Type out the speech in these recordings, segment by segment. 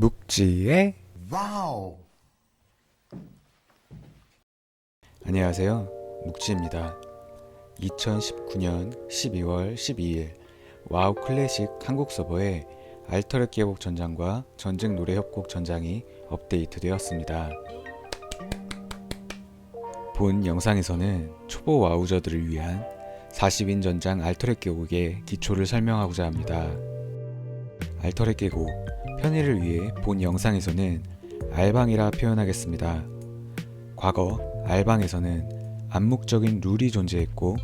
묵지의 와우. 안녕하세요. 묵지입니다. 2019년 12월 12일 와우 클래식 한국 서버에 알터렛 기회복 전장과 전직 노래 협곡 전장이 업데이트 되었습니다. 본 영상에서는 초보 와우저들을 위한 40인 전장 알터렛 계곡의 기초를 설명하고자 합니다. 알터렛 계곡 편의를 위해 본 영상에서는 알방이라 표현하겠습니다. 과거 알방에서는 암묵적인 룰이 존재했고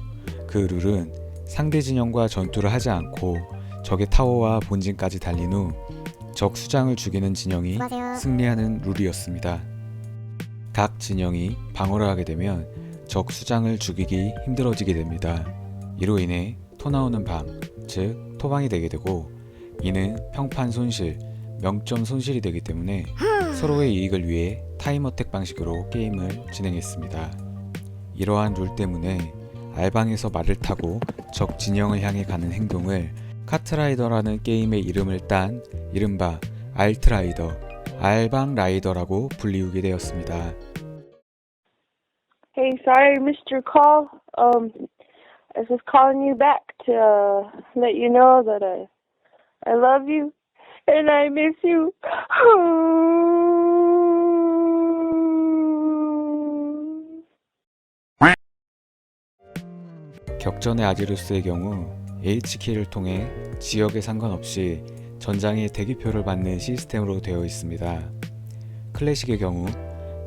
그 룰은 상대 진영과 전투를 하지 않고 적의 타워와 본진까지 달린 후 적 수장을 죽이는 진영이 승리하는 룰이었습니다. 각 진영이 방어를 하게 되면 적 수장을 죽이기 힘들어지게 됩니다. 이로 인해 토 나오는 방, 즉 토방이 되게 되고 이는 평판 손실, 명점 손실이 되기 때문에 서로의 이익을 위해 타임어택 방식으로 게임을 진행했습니다. 이러한 룰 때문에 알방에서 말을 타고 적 진영을 향해 가는 행동을 카트라이더라는 게임의 이름을 딴 이른바 알트라이더, 알방 라이더라고 불리우게 되었습니다. Hey, sorry your call. Um, I was calling you back to uh, let you know that I, I love you and I miss you. 격전의 아지루스의 경우 H키를 통해 지역에 상관없이 전장의 대기표를 받는 시스템으로 되어 있습니다. 클래식의 경우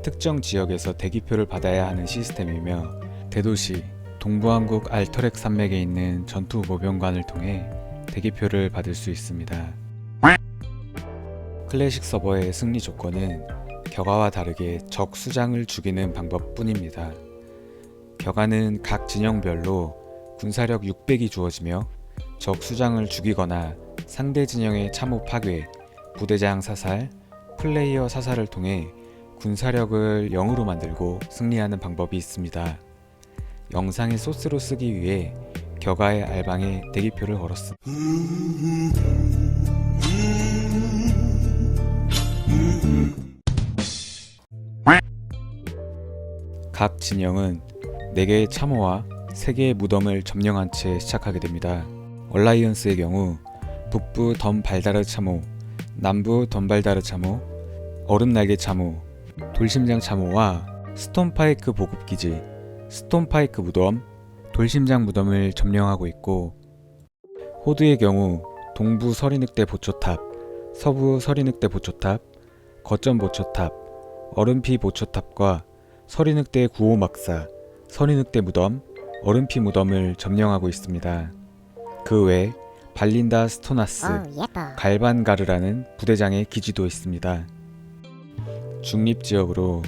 특정 지역에서 대기표를 받아야 하는 시스템이며 대도시 동부왕국 알터렉 산맥에 있는 전투 모병관을 통해 대기표를 받을 수 있습니다. 클래식 서버의 승리 조건은 격아와 다르게 적 수장을 죽이는 방법뿐입니다. 격아는 각 진영별로 군사력 600이 주어지며 적 수장을 죽이거나 상대 진영의 참호 파괴, 부대장 사살, 플레이어 사살을 통해 군사력을 0으로 만들고 승리하는 방법이 있습니다. 영상의 소스로 쓰기 위해 격아의 알방에 대기표를 걸었습니다. 각 진영은 4개의 참호와 3개의 무덤을 점령한 채 시작하게 됩니다. 얼라이언스의 경우 북부 덤발다르 참호, 남부 덤발다르 참호, 얼음날개 참호, 돌심장 참호와 스톤파이크 보급기지, 스톤파이크 무덤, 돌심장 무덤을 점령하고 있고 호드의 경우 동부 서리늑대 보초탑, 서부 서리늑대 보초탑, 거점 보초탑, 얼음피 보초탑과 서리늑대 구호 막사, 서리늑대 무덤, 얼음피 무덤을 점령하고 있습니다. 그 외 발린다 스토나스, 갈반가르라는 부대장의 기지도 있습니다. 중립 지역으로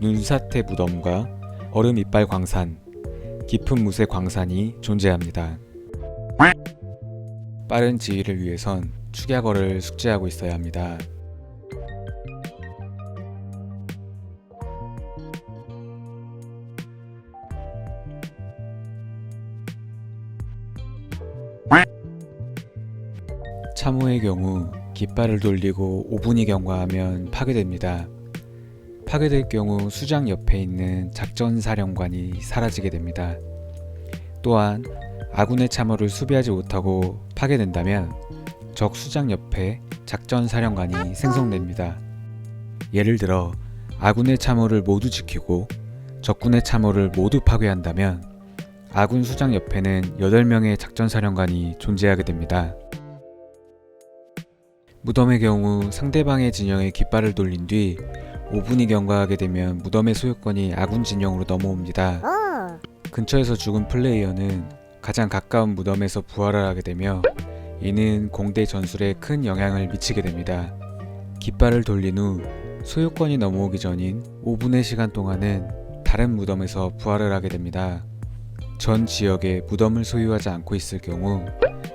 눈사태 무덤과 얼음 이빨 광산, 깊은 무쇠 광산이 존재합니다. 빠른 지휘를 위해선 축약어를 숙지하고 있어야 합니다. 참호의 경우 깃발을 돌리고 5분이 경과하면 파괴됩니다. 파괴될 경우 수장 옆에 있는 작전사령관이 사라지게 됩니다. 또한 아군의 참호를 수비하지 못하고 파괴된다면 적 수장 옆에 작전사령관이 생성됩니다. 예를 들어 아군의 참호를 모두 지키고 적군의 참호를 모두 파괴한다면 아군 수장 옆에는 8명의 작전사령관이 존재하게 됩니다. 무덤의 경우 상대방의 진영에 깃발을 돌린 뒤 5분이 경과하게 되면 무덤의 소유권이 아군 진영으로 넘어옵니다. 오 근처에서 죽은 플레이어는 가장 가까운 무덤에서 부활을 하게 되며 이는 공대 전술에 큰 영향을 미치게 됩니다. 깃발을 돌린 후 소유권이 넘어오기 전인 5분의 시간 동안은 다른 무덤에서 부활을 하게 됩니다. 전 지역에 무덤을 소유하지 않고 있을 경우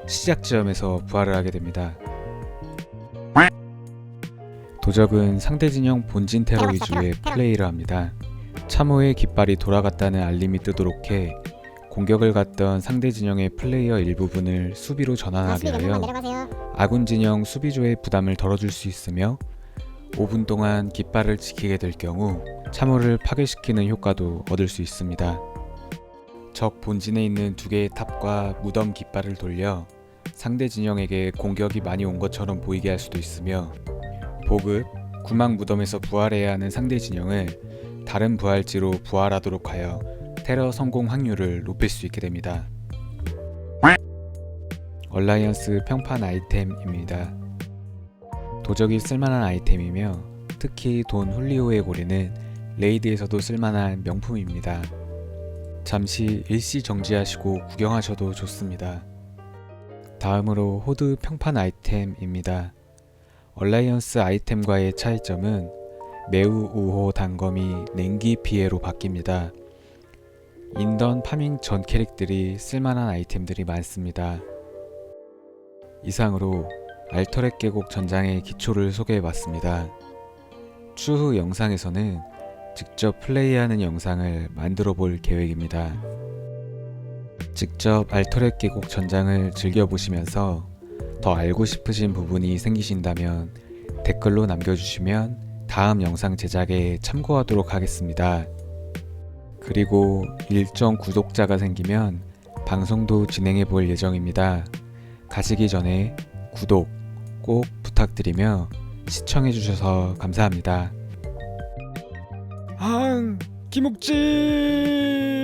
시작 지점에서 부활을 하게 됩니다. 도적은 상대 진영 본진 테러 위주의 플레이를 합니다. 참호의 깃발이 돌아갔다는 알림이 뜨도록 해 공격을 갔던 상대 진영의 플레이어 일부분을 수비로 전환하게 수비 몇 명만 하여 내려가세요 아군 진영 수비조의 부담을 덜어줄 수 있으며 5분 동안 깃발을 지키게 될 경우 참호를 파괴시키는 효과도 얻을 수 있습니다. 적 본진에 있는 두 개의 탑과 무덤 깃발을 돌려 상대 진영에게 공격이 많이 온 것처럼 보이게 할 수도 있으며 보급, 구막 무덤에서 부활해야 하는 상대 진영을 다른 부활지로 부활하도록 하여 테러 성공 확률을 높일 수 있게 됩니다. 얼라이언스 평판 아이템입니다. 도적이 쓸만한 아이템이며 특히 돈 훌리오의 고리는 레이드에서도 쓸만한 명품입니다. 잠시 일시 정지하시고 구경하셔도 좋습니다. 다음으로 호드 평판 아이템입니다. 얼라이언스 아이템과의 차이점은 매우 우호 단검이 냉기 피해로 바뀝니다. 인던 파밍 전 캐릭들이 쓸만한 아이템들이 많습니다. 이상으로 알터렛 계곡 전장의 기초를 소개해봤습니다. 추후 영상에서는 직접 플레이하는 영상을 만들어 볼 계획입니다. 직접 알터렛 계곡 전장을 즐겨보시면서 더 알고 싶으신 부분이 생기신다면 댓글로 남겨주시면 다음 영상 제작에 참고하도록 하겠습니다. 그리고 일정 구독자가 생기면 방송도 진행해 볼 예정입니다. 가시기 전에 구독 꼭 부탁드리며 시청해 주셔서 감사합니다. 항 김옥진